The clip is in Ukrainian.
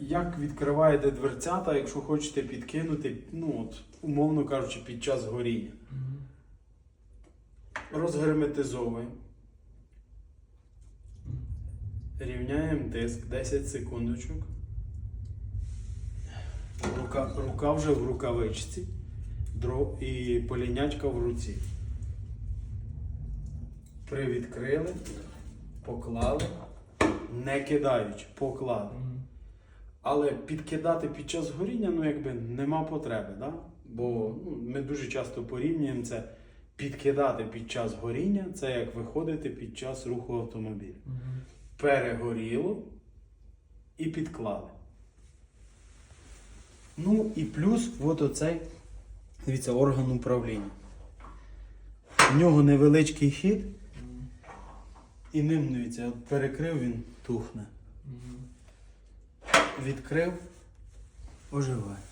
як відкриваєте дверцята, якщо хочете підкинути, ну от, умовно кажучи, під час горіння. Розгерметизовуємо. Рівняємо тиск 10 секундочок. Рука, рука вже в рукавичці. І полінячка в руці. Привідкрили, поклали, не кидаючи, поклали. Але підкидати під час горіння, ну якби нема потреби, да? бо ну, ми дуже часто порівнюємо це підкидати під час горіння, це як виходити під час руху автомобіля. Перегоріло і підклали. Ну і плюс от оцей, дивіться, орган управління. У нього невеличкий хід, і ним, дивіться, перекрив він тухне. Відкрив, оживає.